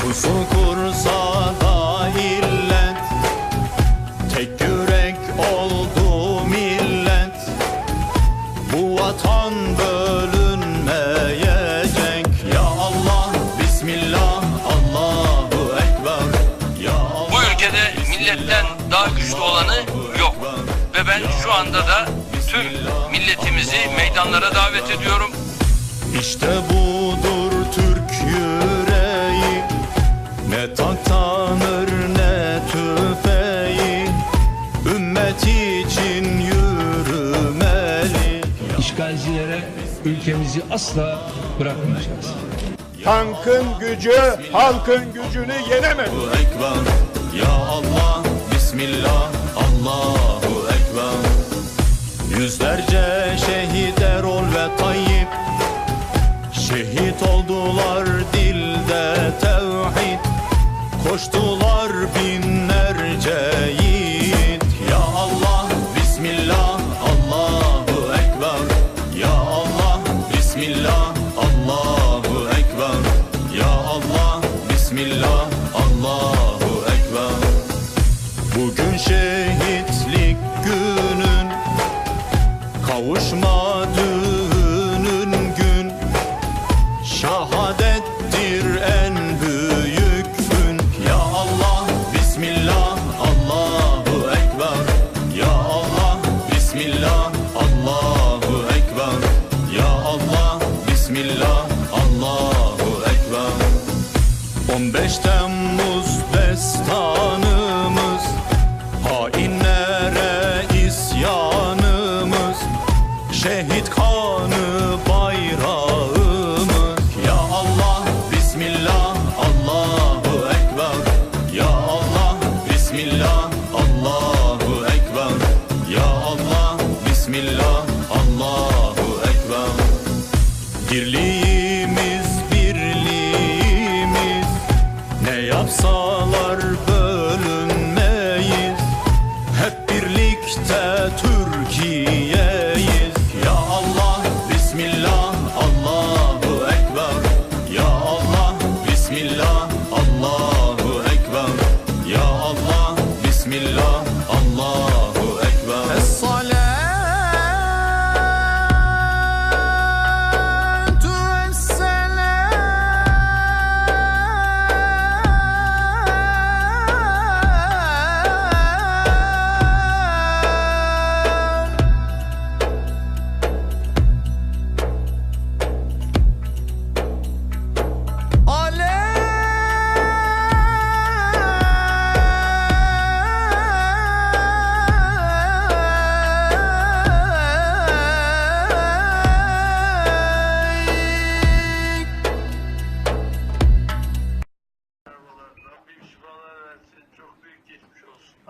Pusu kursa da illet. Tek yürek oldu millet. Bu vatan bölünmeyecek. Ya Allah Bismillah Allahu Ekber. Ya Allah Bu ülkede milletten daha güçlü olanı yok. Ve ben şu anda da tüm milletimizi meydanlara davet ediyorum. İşte budur Türk yüreği Ne tanır ne tüfeği Ümmet için yürümeli İşgalcilere ülkemizi asla bırakmayacağız. Tankın gücü halkın gücünü yenemez. Ekber Ya Allah Bismillah Allahu Ekber Yüzlerce şehit что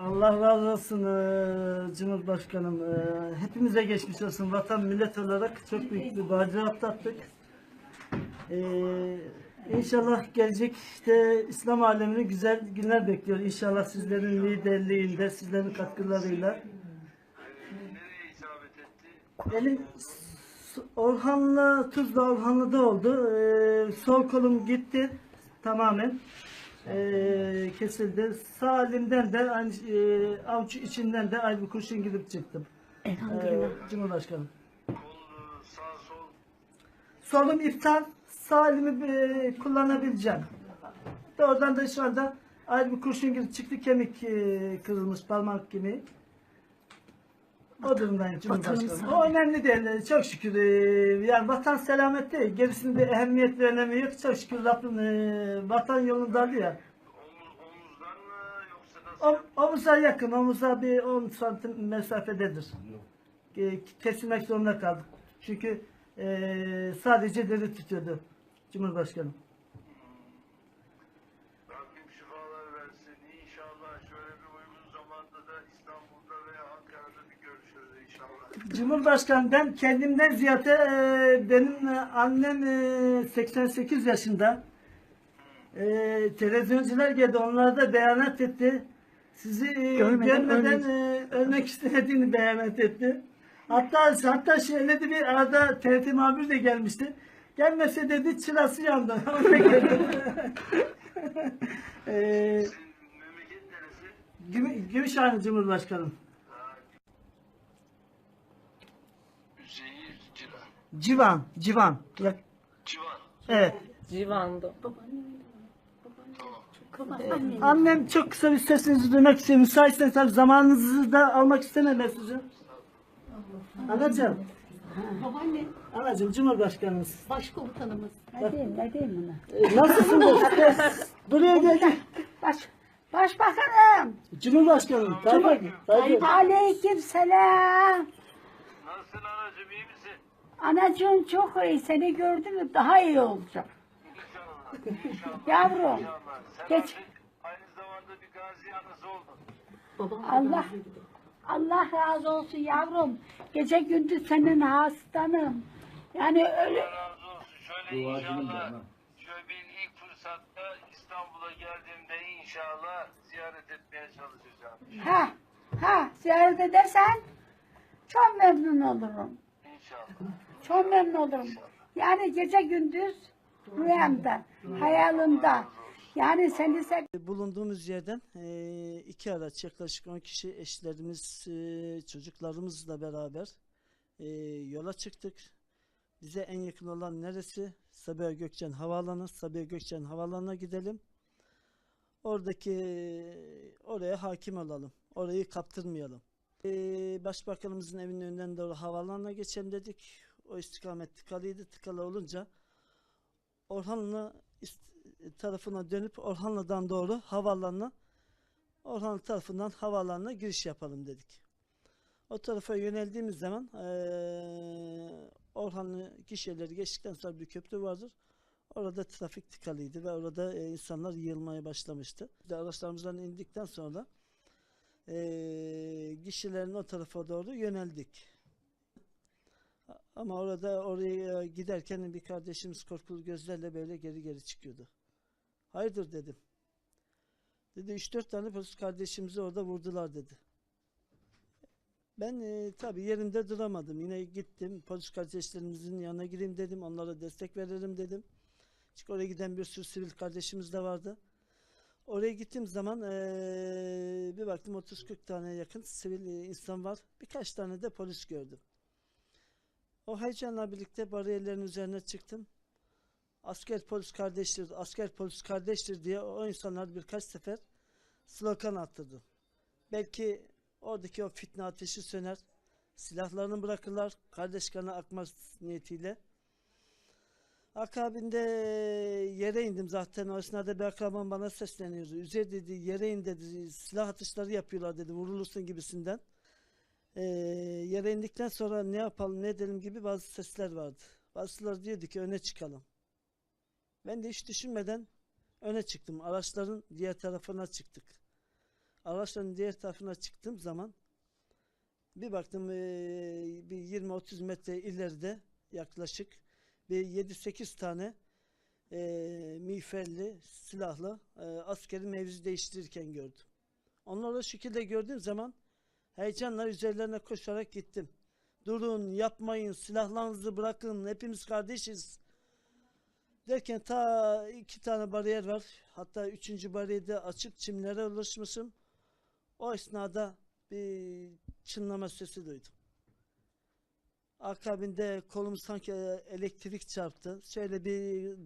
Allah razı olsun eee, Cumhurbaşkanım. Eee, hepimize geçmiş olsun. Vatan millet olarak çok büyük bir badire atlattık. Eee inşallah gelecekte İslam alemini güzel günler bekliyor. İnşallah sizlerin liderliğinde, sizlerin katkılarıyla. S- Orhan'la Tuzla Orhanlı'da oldu. Eee, sol kolum gitti tamamen. Eee, kesildi. Sağ elimden de aynı eee, avuç içinden de aynı bir kurşun gidip çıktım. Elhamdülillah. Cumhurbaşkanım. Kol, sağ sol. Solum iptal. Sağ elimi eee, kullanabileceğim. Oradan da şu anda ayrı bir kurşun gidip çıktı. Kemik eee, kırılmış parmak kemiği. O durumdayım Cumhurbaşkanım. O önemli değil. Çok şükür. eee, Yani vatan selamet değil. Gerisinde ehemmiyet ve önemi yok. Çok şükür Rabbim eee, vatan yolundadır ya. Omuz, omuzdan mı yoksa nasıl? O, omuza yakın. Omuza bir 10 santim mesafededir. Eee, Kesilmek zorunda kaldık. Çünkü eee, sadece deri tutuyordu Cumhurbaşkanım. Rabbim şifalar versin. İnşallah şöyle bir zamanda da İstanbul'da veya Ankara'da bir görüşürüz inşallah. Cumhurbaşkanı ben kendimden ziyade eee, benim e, annem e, 88 yaşında. E, televizyoncular geldi onlar da beyanat etti. Sizi e, Görmeden görmeden ölmek. e, ölmek istemediğini beyanat etti. Hatta hatta şöyle de bir arada TRT muhabiri de gelmişti. Gelmese dedi çırası yandı. Gümü- Gümüşhane Cumhurbaşkanım. Üzeyir Civan. Civan, Civan. Ya- Civan. Evet. Civan'da. Annem çok kısa bir sesinizi duymak istiyor. Müsaitseniz tabii zamanınızı da almak istemem ben sizin. Anacığım. Babaanne, Anacığım Cumhurbaşkanımız. başkomutanımız. Ne diyeyim, ne diyeyim buna? Ee, nasılsınız? Buraya geldik. Baş, başbakanım. Cumhurbaşkanım. Tabii. Tabii. Aleyküm selam. Nasılsın anacığım iyi misin? Anacığım çok iyi. Seni gördüm mü daha iyi olacak. İnşallah. İnşallah. Yavrum. İnşallah. Sen Geç. artık aynı zamanda bir gazi anası oldun. Allah Allah razı olsun yavrum. Gece gündüz senin hastanım. Yani öyle Allah razı olsun. Şöyle inşallah. Şöyle bir ilk fırsatta İstanbul'a geldiğimde inşallah ziyaret etmeye çalışacağım. ha ha ziyaret edersen çok memnun olurum. İnşallah. Çok memnun olurum. Yani gece gündüz rüyamda, hayalimde. Yani seni sev Bulunduğumuz yerden eee, iki araç yaklaşık 10 kişi eşlerimiz, eee, çocuklarımızla beraber eee, yola çıktık. Bize en yakın olan neresi? Sabiha Gökçen Havaalanı. Sabiha Gökçen Havaalanı'na gidelim. Oradaki oraya hakim olalım. Orayı kaptırmayalım. Eee, Başbakanımızın evinin önünden doğru havaalanına geçelim dedik. O istikamet tıkalıydı. Tıkalı olunca Orhanlı tarafına dönüp Orhanlı'dan doğru havaalanına Orhanlı tarafından havaalanına giriş yapalım dedik. O tarafa yöneldiğimiz zaman eee Orhanlı gişeleri geçtikten sonra bir köprü vardır. Orada trafik tıkalıydı ve orada e, insanlar yığılmaya başlamıştı. De araçlarımızdan indikten sonra eee gişelerin o tarafa doğru yöneldik. Ama orada oraya giderken bir kardeşimiz korkulu gözlerle böyle geri geri çıkıyordu. Hayırdır dedim. Dedi 3-4 tane polis kardeşimizi orada vurdular dedi. Ben e, tabii yerimde duramadım. Yine gittim polis kardeşlerimizin yanına gireyim dedim. Onlara destek veririm dedim. Çünkü oraya giden bir sürü sivil kardeşimiz de vardı. Oraya gittiğim zaman eee, bir baktım 30-40 tane yakın sivil e, insan var. Birkaç tane de polis gördüm. O heyecanla birlikte bariyerlerin üzerine çıktım. Asker polis kardeştir, asker polis kardeştir diye o insanlar birkaç sefer slogan attırdım. Belki oradaki o fitne ateşi söner, silahlarını bırakırlar, kardeş kanı akmaz niyetiyle. Akabinde yere indim zaten o esnada bir akrabam bana sesleniyordu. Üzeri dedi yere in dedi silah atışları yapıyorlar dedi vurulursun gibisinden. Ee, yere indikten sonra ne yapalım ne edelim gibi bazı sesler vardı. Bazıları diyordu ki öne çıkalım. Ben de hiç düşünmeden öne çıktım. Araçların diğer tarafına çıktık. Araçların diğer tarafına çıktığım zaman bir baktım eee, bir 20-30 metre ileride yaklaşık bir 7-8 tane eee miğferli, silahlı eee askeri mevzi değiştirirken gördüm. Onları o şekilde gördüğüm zaman heyecanla üzerlerine koşarak gittim. Durun, yapmayın, silahlarınızı bırakın, hepimiz kardeşiz. Derken ta iki tane bariyer var. Hatta üçüncü bariyerde açıp çimlere ulaşmışım. O esnada bir çınlama sesi duydum. Akabinde kolum sanki elektrik çarptı. Şöyle bir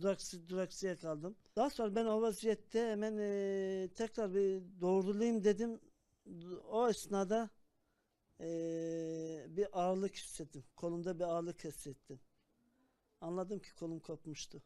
duraksı, duraksıya kaldım. Daha sonra ben o vaziyette hemen eee, tekrar bir doğrulayayım dedim. O esnada eee, bir ağırlık hissettim. Kolumda bir ağırlık hissettim. Anladım ki kolum kopmuştu.